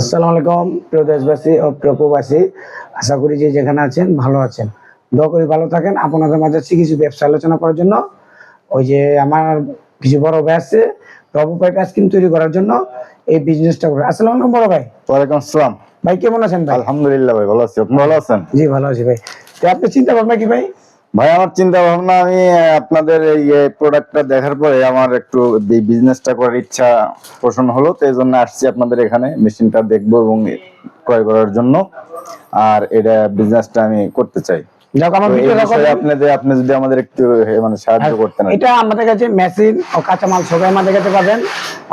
আসসালামু আলাইকুম প্রিয় দেশবাসী ও প্রিয় প্রবাসী। আশা করি যে যেখানে আছেন ভালো আছেন। দোয়া করি ভালো থাকেন। আপনাদের মাঝে আছি কিছু ব্যবসা আলোচনা করার জন্য। ওই যে আমার কিছু বড় ভাই আছে রবু ভাই আইসক্রিম তৈরি করার জন্য এই বিজনেসটা করে আসসালামু আলাইকুম বড় ভাই। ওয়ালাইকুম আসসালাম। ভাই কেমন আছেন ভাই? আলহামদুলিল্লাহ ভাই ভালো আছি। আপনি ভালো আছেন? জি ভালো আছি ভাই। তো আপনি চিন্তা ভাবনা কি ভাই? ভাই আমার চিন্তা ভাবনা আমি আপনাদের এই প্রোডাক্টটা দেখার পরে আমার একটু বিজনেসটা করার ইচ্ছা পোষণ হলো তো এই জন্য আসছি আপনাদের এখানে। মেশিনটা দেখব এবং ক্রয় করার জন্য। আর এটা বিজনেসটা আমি করতে চাই। আপনি যদি আমাদের একটু মানে সাহায্য করতেন এটা আমাদের কাছে মেশিন ও কাঁচামাল সবাই আমাদের কাছে পাবেন।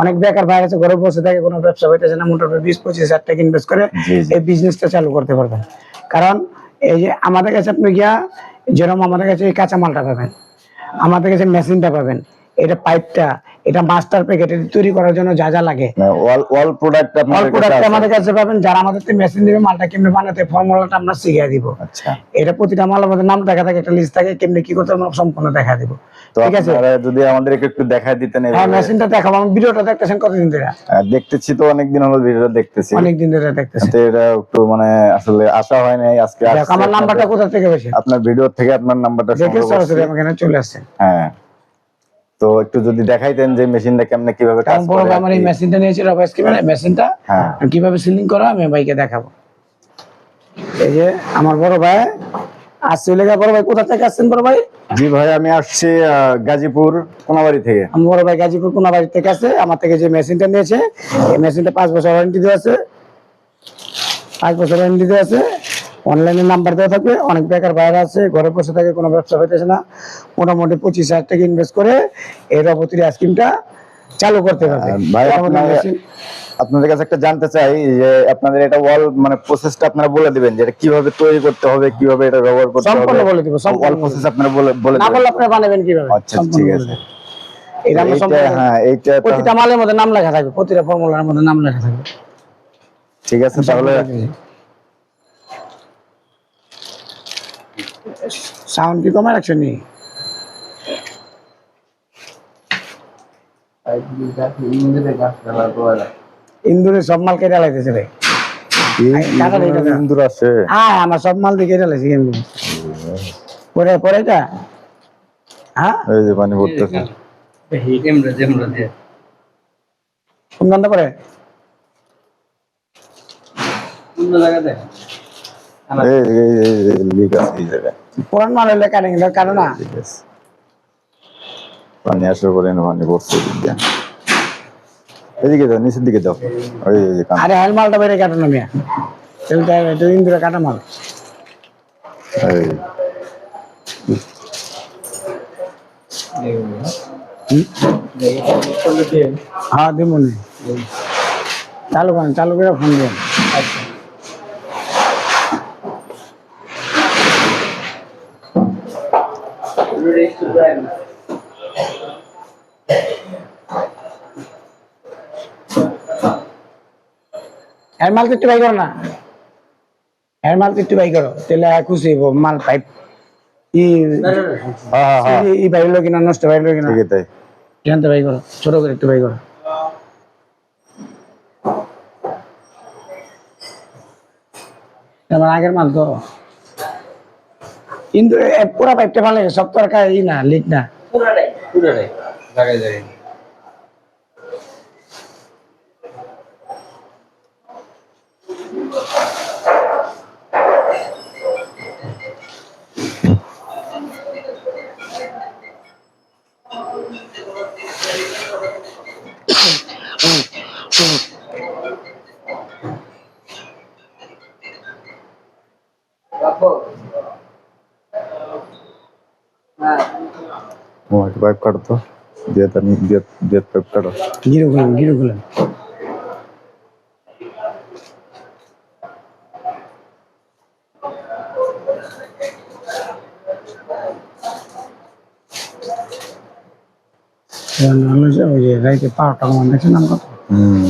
অনেক বেকার ভাই আছে ঘরে বসে থাকে কোনো ব্যবসা হইতেছে না মোটামুটি বিশ পঁচিশ হাজার টাকা ইনভেস্ট করে জি, জি। এই বিজনেসটা চালু করতে পারবেন। কারণ এই যে আমাদের কাছে আপনি গিয়া যেরকম আমাদের কাছে এই কাঁচামালটা পাবেন আমাদের কাছে মেশিনটা পাবেন। এটা পাইপটা এটা মাস্টার প্যাকেট এটা তৈরি করার জন্য যা যা লাগে। All all product all product আমাদের কাছে পাবেন যারা আমাদের মেশিন দিবে মালটা কেমনে বানাতে ফর্মুলাটা আমরা শিখিয়ে দিব। আচ্ছা। এটা প্রতিটা মালের মধ্যে নাম দেখা থাকে একটা লিস্ট থাকে কেমনে কি করতে আমরা সম্পূর্ণ দেখা দিব। ঠিক আছে? যদি আমাদেরকে একটু দেখায় দিতেন হ্যাঁ মেশিনটা দেখাবো আমি ভিডিওটা দেখতেছেন কতদিন ধরে? দেখতেছি তো অনেকদিন হলো ভিডিওটা দেখতেছি। অনেক দিন ধরে দেখতেছেন তো এটা একটু মানে আসলে আশা হয় নাই আজকে আমার নাম্বারটা কোথা থেকে পেয়েছেন আপনার ভিডিও থেকে আপনার নাম্বারটা দেখে সরাসরি। আমাকে চলে আসছেন হ্যাঁ। তো একটু যদি দেখাইতেন যে মেশিনটা কেমনে কীভাবে কাজ করে আমার এই মেশিনটা নিয়েছি রবাইস ক্যামেরা মেশিনটা হ্যাঁ। কীভাবে সিলিং করা আমি ভাইকে দেখাবো। এই যে আমার বড় ভাই আসছে লেগা বড় ভাই কোথা থেকে আসছেন বড় ভাই? জি ভাই আমি আসছি গাজীপুর কোনাবাড়ি থেকে। আমার বড় ভাই গাজীপুর কোনাবাড়ি থেকে আছে আমার থেকে যে মেশিনটা নিয়েছে এই মেশিনটা পাঁচ বছর ওয়ারেন্টি দেওয়া আছে। পাঁচ বছর ওয়ারেন্টি দেওয়া আছে। অনলাইনে নাম্বার দেওয়া থাকবে। অনেক বেকার বাইরে আছে ঘরে বসে থাকে কোনো ব্যবসা হইতেছে না। মোটামুটি পঁচিশ হাজার টাকা ইনভেস্ট করে এই রবতির আইসক্রিমটা চালু করতে পারবে। ভাই আপনার- আপনাদের কাছে একটা জানতে চাই যে আপনাদের এটা ওয়াল মানে প্রসেসটা আপনারা বলে দিবেন যে এটা কীভাবে তৈরি করতে হবে কীভাবে এটা ব্যবহার করতে সম্পূর্ণ বলে দিব ওয়াল প্রসেস আপনারা বলে বলে না দিবেন। বললে আপনি বানাবেন কীভাবে? আচ্ছা ঠিক আছে। এটা হ্যাঁ এইটা প্রতিটা মালের মধ্যে নাম লেখা থাকবে প্রতিটা ফর্মুলার মধ্যে নাম লেখা থাকবে। ঠিক আছে তাহলে সাউন্ড কি কমে রাখছেন নি? ইন্দুরে সব মাল কেটে লাইতেছে রে। ইন্দুর আছে। হ্যাঁ আমার সব মাল দিয়ে কেটে লাইছি কিন্তু। পরে পরে এটা? হ্যাঁ? এই যে পানি পড়তেছে। কোন গানটা পরে এই লিক আছে এই জায়গায় পুরান মাল হলে কাটে কিন্তু কারও না। ঠিক আছে পানি আসার পরে না পানি পড়ছে এদিক দিয়ে। এদিকে যাও নিচের দিকে যাও। ওই আরে হেল মালটা বেড়ে কাটো না মিয়া। তেলটা এটা কাটা মাল। এই। হ্যাঁ দিমুনি। চালু করেন চালু করে ফোন দিন। এর মাল তো একটু বাই করো না। এর মাল তো একটু বাই করো। তাহলে খুশি হইব মাল পাইপ। ই হ্যাঁ হ্যাঁ হ্যাঁ। ই- ই বাইরলো কিনা নষ্ট বাইরলো কিনা? ঠিক আছে থেকে বাই করো ছোট করে একটু বাই করো। আমার আগের মাল তো কিন্তু এ পুরা পাইপটা ভালো লাগে সব তো আর ই না লিক না। ও একটা পাইপ কাটো তো দিয়ে তার দিয়ে দিয়ে পাইপ কাটো গিরো খুলেন গিরো খুলেন হলো যে ওই যে রাইতে পাওয়ারটা কমান দেখছেন নাম কত হুম।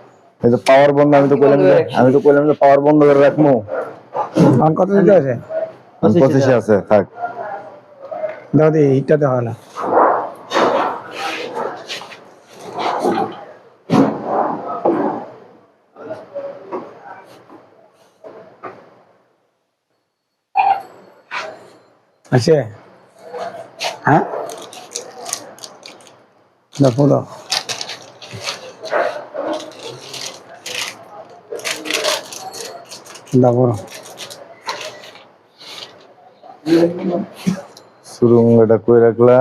এই তো পাওয়ার বন্ধ আমি তো কইলাম যে আমি তো কইলাম যে পাওয়ার বন্ধ করে এখন কত দিতে আছে? পঁচিশে আছে থাক। দাও দি আছে? হ্যাঁ? দেখো দাও। দেখো সুরঙ্গটা কই রাখলা?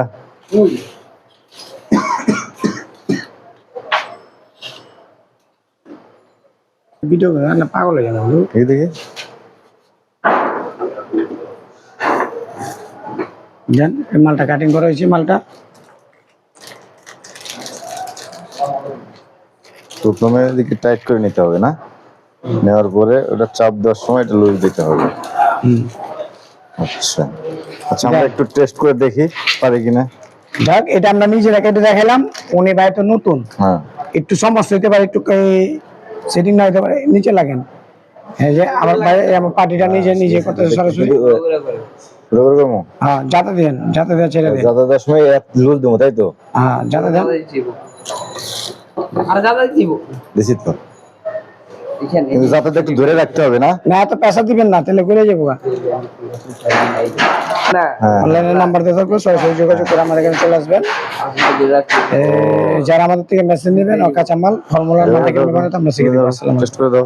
ভিডিও না পাগল হয়ে যাবে এই দেখি। জান এই মালটা কাটিং করা হয়েছে মালটা। প্রথমে এদিকে টাইট করে নিতে হবে না? নেওয়ার পরে ওটা চাপ দেওয়ার সময় এটা লুজ দিতে হবে। আচ্ছা। আচ্ছা আমরা একটু টেস্ট করে দেখি পারি কিনা। যাক এটা আমরা নিজেরা কেটে দেখালাম। উনি ভাই তো নতুন। হ্যাঁ। একটু সমস্যা হতে পারে একটু সেটিং না হতে পারে নিচে লাগেন। এই যে আমার ভাই আমার পার্টিটা নিজে নিজে করতে সরাসরি। পুরো করে হ্যাঁ যাতে দেন যাতে ছেড়ে দেন। যাতে দেওয়ার সময় লুজ দেবো তাই তো? হ্যাঁ যাতে দেন। আর দাদা দিব। দিছি তো। কিন্তু একটু ধরে রাখতে হবে না? না এত দিবেন না তাহলে ঘুরে যাব না। হ্যাঁ। অনলাইনে নাম্বার দিয়ে থাকবে সরাসরি যোগাযোগ করে আমাদের এখানে চলে আসবেন। যারা আমাদের থেকে মেসেজ নেবেন কাঁচামাল ফর্মুলার নেবেন আমরা শিখে দেবো।